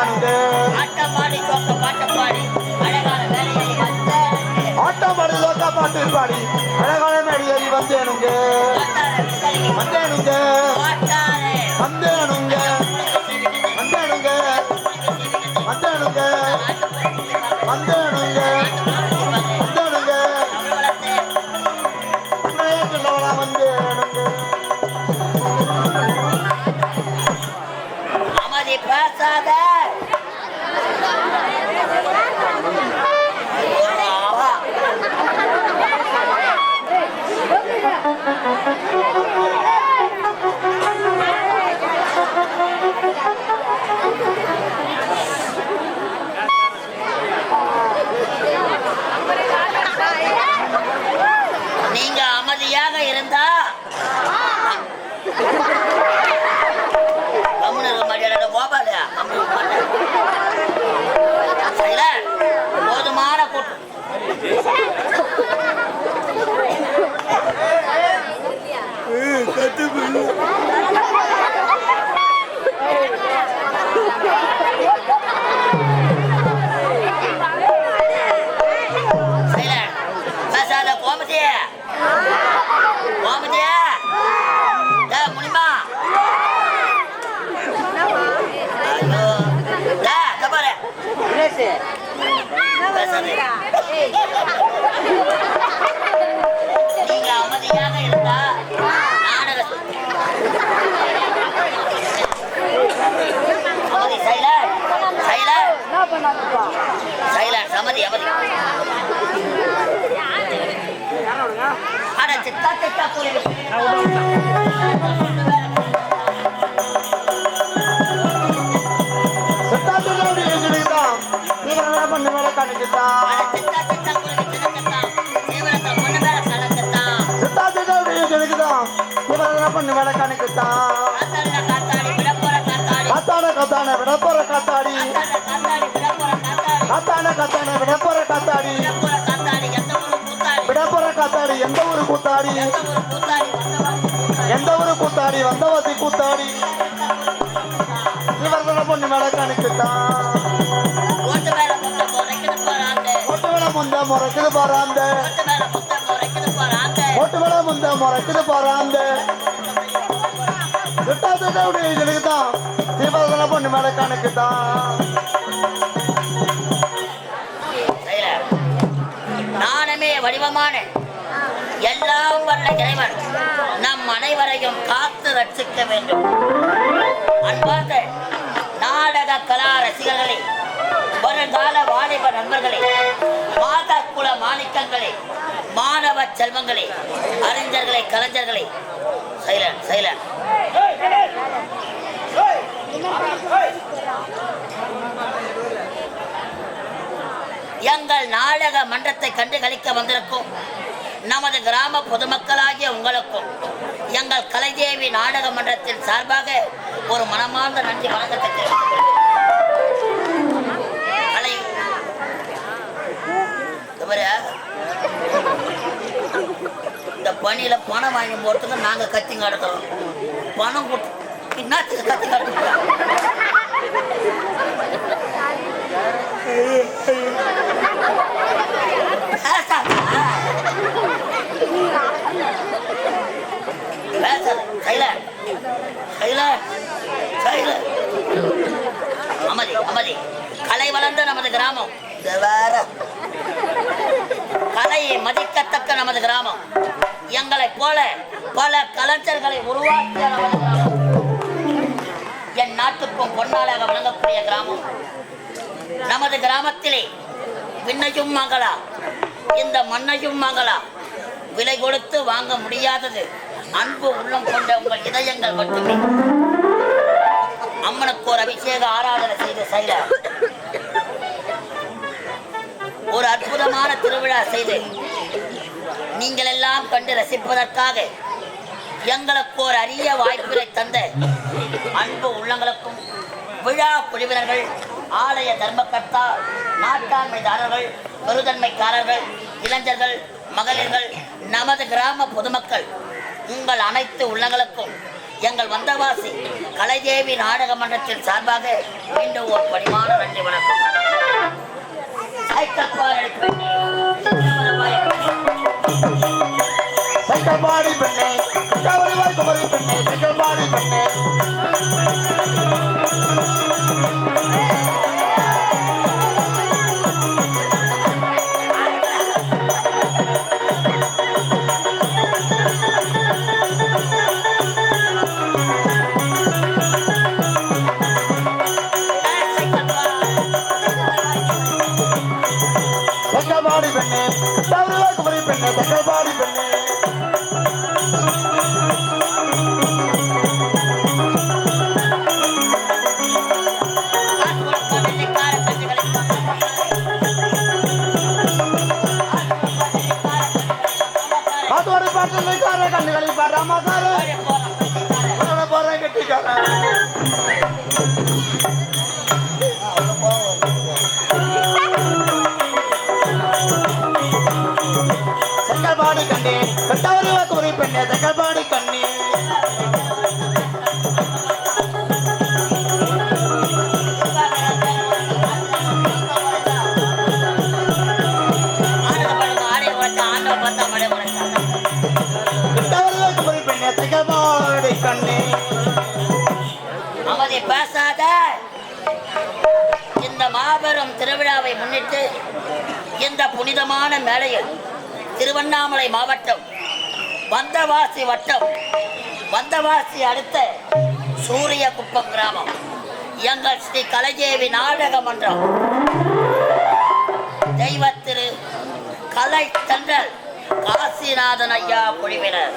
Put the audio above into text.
தானுங்க ஆட்டப்பாடி தோக்க அழகான பாட்டு பாடி. அழகான வந்தேனுங்க. வந்தேனுங்க வந்தேனுங்க. நீங்க அமைதியாக இருந்தா. போதுமான கூட்டம். மேல காணிக்கிட்டான் காத்தாடின காத்தாடி விடப்போற காத்தாடி காத்தான காத்தான விட போற காத்தாடி காத்தான காத்தான விடப்போற காத்தாடி காத்தாடி எந்த ஒரு கூத்தாடி எந்த ஒரு கூத்தாடி? எந்த ஒரு கூத்தாடி வந்தவதி கூத்தாடி? இவர்களை பொண்ணு மேல காணிக்கிட்டான் ஓட்டு மேல முத்த முறைக்குது போறாங்க. ஓட்டு மேல முந்த முறைக்குது போறாந்த ஓட்டு மேல முத்த முறைக்குது போறாங்க முந்த முறைக்குது போறாந்த பொண்ணு மேல வடிவமான எல்லாம் வல்ல இறைவன். நம் அனைவரையும் காத்து ரட்சிக்க வேண்டும். அன்பார்ந்த நாடக கலா ரசிகர்களே வருங்கால வாலிப நண்பர்களே மாதா குல மாணிக்கங்களே மாணவ செல்வங்களே அறிஞர்களே கலைஞர்களே சைலன் சைலன். எங்கள் நாடக மன்றத்தை கண்டு களிக்க வந்திருக்கும் நமது கிராம பொதுமக்களாகிய உங்களுக்கும் எங்கள் கலைதேவி நாடக மன்றத்தின் சார்பாக ஒரு மனமார்ந்த நன்றி வணக்கத்தை கலை இந்த பணியில் பணியில பணம் வாங்கி போறதுக்கு நாங்க கத்தி பணம் கொடுத்து என்னத்துக்கு கத்தி காட்டுறோம் பேசாத. பேசாத. silent. கலை வளர்ந்த நமது கிராமம் வேற கலையை மதிக்கத்தக்க நமது கிராமம் எங்களைப் போல பல கலைஞர்களை உருவாக்கிய நமது கிராமம் என் நாட்டுக்கும் பொன்னாளாக வழங்கக்கூடிய கிராமம் நமது கிராமத்திலே விண்ணையும் மகளா இந்த மண்ணையும் மகளா விலை கொடுத்து வாங்க முடியாதது அன்பு உள்ளம் கொண்ட உங்கள் இதயங்கள் மட்டுமே. அம்மனுக்கு ஒரு அபிஷேக ஆராதனை செய்த செயல. ஒரு அற்புதமான திருவிழா செய்து நீங்கள் எல்லாம் கண்டு ரசிப்பதற்காக எங்களுக்கு ஒரு அரிய வாய்ப்பினை தந்த அன்பு உள்ளங்களுக்கும் விழா குழுவினர்கள் ஆலய தர்மகர்த்தா நாட்டாண்மைதாரர்கள் பெருதன்மைக்காரர்கள் இளைஞர்கள் மகளிர்கள் நமது கிராம பொதுமக்கள் உங்கள் அனைத்து உள்ளங்களுக்கும் எங்கள் வந்தவாசி கலைதேவி நாடக மன்றத்தின் சார்பாக மீண்டும் ஒரு பணிமான நன்றி வணக்கம். சைக்கிள் பாடி பெண்ணே கவரிவாய் குமரி பெண்ணே சைக்கிள் பாடி பெண்ணே. Música பேசாத இந்த மாபெரும் திருவிழாவை முன்னிட்டு இந்த புனிதமான மேடையில் திருவண்ணாமலை மாவட்டம் வந்தவாசி வட்டம் வந்தவாசி அடுத்த சூரியகுப்பம் கிராமம் எங்கள் ஸ்ரீ கலைதேவி நாடக மன்றம். தெய்வ திரு கலை தன்றல் காசிநாதன் ஐயா குழுவினர்.